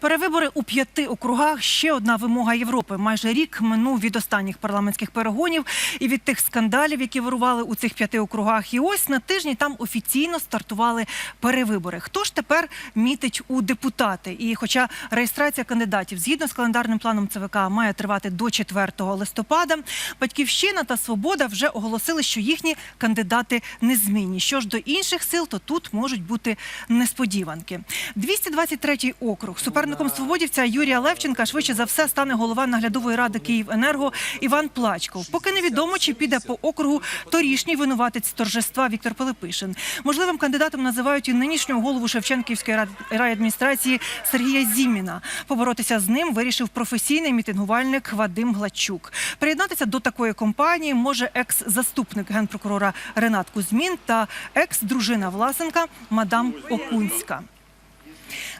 Перевибори у п'яти округах ще одна вимога Європи. Майже рік минув від останніх парламентських перегонів і від тих скандалів, які вирували у цих п'яти округах. І ось на тижні там офіційно стартували перевибори. Хто ж тепер мітить у депутати? І хоча реєстрація кандидатів згідно з календарним планом ЦВК має тривати до 4 листопада, Батьківщина та Свобода вже оголосили, що їхні кандидати незмінні. Що ж до інших сил, то тут можуть бути несподіванки. 223-й округ. Суперником свободівця Юрія Левченка швидше за все стане голова наглядової ради Київенерго Іван Плачков. Поки невідомо, чи піде по округу торішній винуватець торжества Віктор Пилипишин. Можливим кандидатом називають і нинішнього голову Шевченківської райадміністрації Сергія Зіміна. Поборотися з ним вирішив професійний мітингувальник Вадим Гладчук. Приєднатися до такої компанії може екс-заступник генпрокурора Ренат Кузьмін та екс-дружина Власенка мадам Окунська.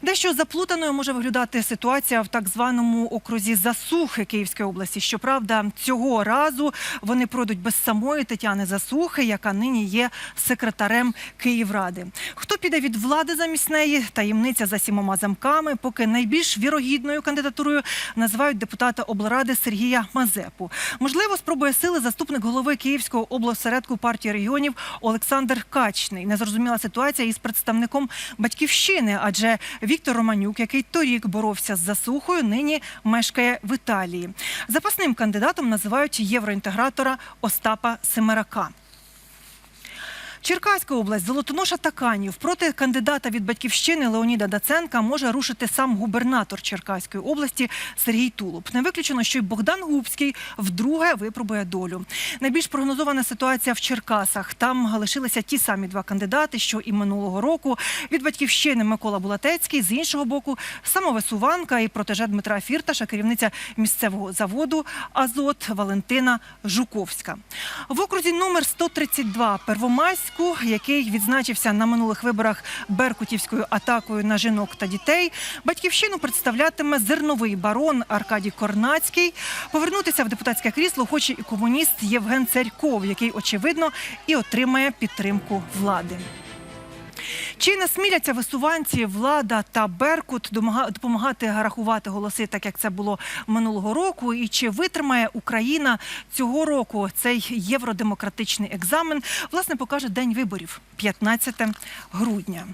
Дещо заплутаною може виглядати ситуація в так званому окрузі Засухи Київської області. Щоправда, цього разу вони пройдуть без самої Тетяни Засухи, яка нині є секретарем Київради. Хто піде від влади замість неї? Таємниця за сімома замками. Поки найбільш вірогідною кандидатурою називають депутата облради Сергія Мазепу. Можливо, спробує сили заступник голови Київського облосередку партії регіонів Олександр Качний. Незрозуміла ситуація із представником батьківщини, адже Віктор Романюк, який торік боровся з засухою, нині мешкає в Італії. Запасним кандидатом називають євроінтегратора Остапа Семерака. Черкаська область, Золотоноша та Канів. Проти кандидата від батьківщини Леоніда Даценка може рушити сам губернатор Черкаської області Сергій Тулуб. Не виключено, що й Богдан Губський вдруге випробує долю. Найбільш прогнозована ситуація в Черкасах. Там лишилися ті самі два кандидати, що і минулого року. Від батьківщини Микола Булатецький, з іншого боку, самовисуванка і протеже Дмитра Фірташа, керівниця місцевого заводу Азот Валентина Жуковська. В окрузі номер 132 Первомайську, який відзначився на минулих виборах беркутівською атакою на жінок та дітей, батьківщину представлятиме зерновий барон Аркадій Корнацький. Повернутися в депутатське крісло хоче і комуніст Євген Царьков, який очевидно і отримає підтримку влади. Чи не сміляться висуванці влада та Беркут допомагати рахувати голоси, так як це було минулого року? І чи витримає Україна цього року цей євродемократичний екзамен? Власне покаже день виборів 15 грудня.